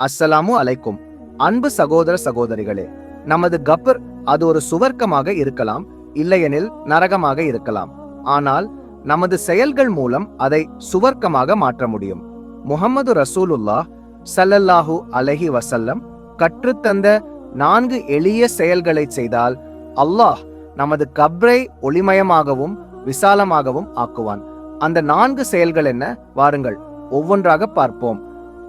அஸ்ஸலாமு அலைக்கும். அன்பு சகோதர சகோதரிகளே நமது கபர் அது ஒரு சுவர்க்கமாக இருக்கலாம் இல்லையெனில் நரகமாக இருக்கலாம். ஆனால் நமது செயல்கள் மூலம் அதை சுவர்க்கமாக மாற்ற முடியும். முகமது ரசூலுல்லாஹ் ஸல்லல்லாஹு அலஹி வசல்லம் கற்றுத்தந்த நான்கு எளிய செயல்களை செய்தால் அல்லாஹ் நமது கப்ரை ஒளிமயமாகவும் விசாலமாகவும் ஆக்குவான். அந்த நான்கு செயல்கள் என்ன? வாருங்கள் ஒவ்வொன்றாக பார்ப்போம்.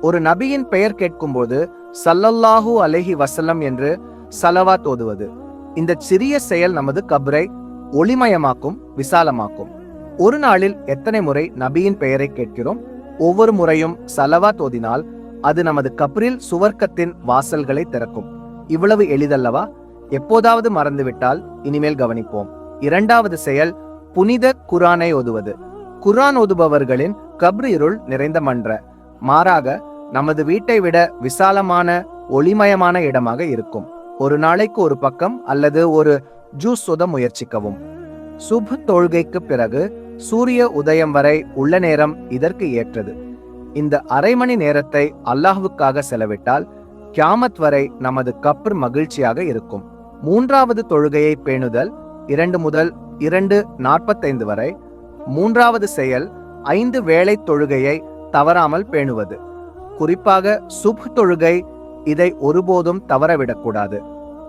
ஒரு நபியின் பெயர் கேட்கும்போது சல்லல்லாஹு அலஹி வசல்லம் என்று சலவாத் ஓதுவது. இந்த சிறிய செயல் நமது கபரை ஒளிமயமாக்கும் விசாலமாக்கும். ஒரு நாளில் எத்தனை முறை நபியின் பெயரை கேட்கிறோம்? ஒவ்வொரு முறையும் சலவாத் ஓதினால் அது நமது கப்ரில் சுவர்க்கத்தின் வாசல்களை திறக்கும். இவ்வளவு எளிதல்லவா? எப்போதாவது மறந்துவிட்டால் இனிமேல் கவனிப்போம். இரண்டாவது செயல் புனித குரானை ஓதுவது. குரான் ஓதுபவர்களின் கப்ரிருள் நிறைந்த மன்ற. மாறாக நமது வீட்டை விட விசாலமான ஒளிமயமான இடமாக இருக்கும். ஒரு நாளைக்கு ஒரு பக்கம் அல்லது ஒரு ஜூஸ் சொத முயற்சிக்கவும். சுப் தொழுகைக்கு பிறகு சூரிய உதயம் வரை உள்ள நேரம் இதற்கு ஏற்றது. இந்த அரை மணி நேரத்தை அல்லாஹ்வுக்காக செலவிட்டால் கியாமத் வரை நமது கப்ர் மகிழ்ச்சியாக இருக்கும். மூன்றாவது தொழுகையை பேணுதல் இரண்டு முதல் இரண்டு நாற்பத்தைந்து வரை. மூன்றாவது செயல் ஐந்து வேளை தொழுகையை தவறாமல் பேணுவது. குறிப்பாக சுப் தொழுகை இதை ஒருபோதும் தவறவிடக்கூடாது.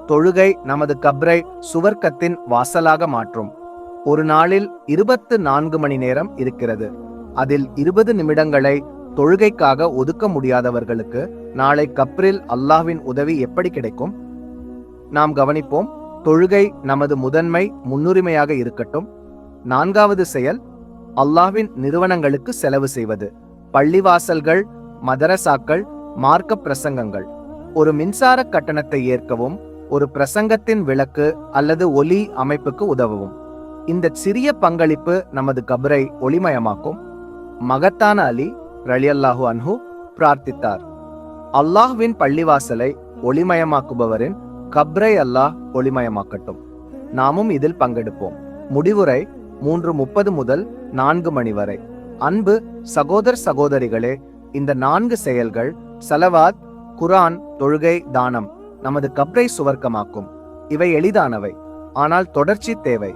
தொழுகை நமது கப்ரை சுவர்க்கத்தின் வாசலாக மாற்றும். ஒரு நாளில் இருபத்து நான்கு மணி நேரம் இருக்கிறது. அதில் இருபது நிமிடங்களை தொழுகைக்காக ஒதுக்க முடியாதவர்களுக்கு நாளை கப்ரில் அல்லாஹ்வின் உதவி எப்படி கிடைக்கும்? நாம் கவனிப்போம் தொழுகை நமது முதன்மை முன்னுரிமையாக இருக்கட்டும். நான்காவது செயல் அல்லாஹ்வின் நிறுவனங்களுக்கு செலவு செய்வது. பள்ளிவாசல்கள் மதரசாக்கள் மார்க்க பிரசங்கங்கள். ஒரு மின்சார கட்டணத்தை ஏற்கவும் ஒரு பிரசங்கத்தின் விளக்கு அல்லது ஒலி அமைப்புக்கு உதவவும். இந்த சிறிய பங்களிப்பு நமது கபரை ஒளிமயமாக்கும். மகத்தான அலி ரலியல்லாஹு அன்ஹு பிரார்த்தித்தார். அல்லாஹ்வின் பள்ளிவாசலை ஒளிமயமாக்குபவரின் கப்ரை அல்லாஹ் ஒளிமயமாக்கட்டும். நாமும் இதில் பங்கெடுப்போம். முடிவுரை மூன்று முப்பது முதல் நான்கு மணி வரை. அன்பு சகோதர் சகோதரிகளே இந்த நான்கு செயல்கள் சலவாத் குரான் தொழுகை தானம் நமது கப்ரை சுவர்க்கமாக்கும். இவை எளிதானவை ஆனால் தொடர்ச்சி தேவை.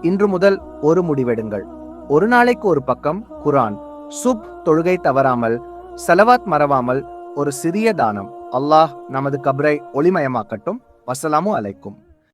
இன்று முதல் ஒரு முடிவெடுங்கள். ஒரு நாளைக்கு ஒரு பக்கம் குரான் சுப் தொழுகை தவறாமல் சலவாத் மறவாமல் ஒரு சிறிய தானம். அல்லாஹ் நமது கப்ரை ஒளிமயமாக்கட்டும். வசலாமு அலைக்கும்.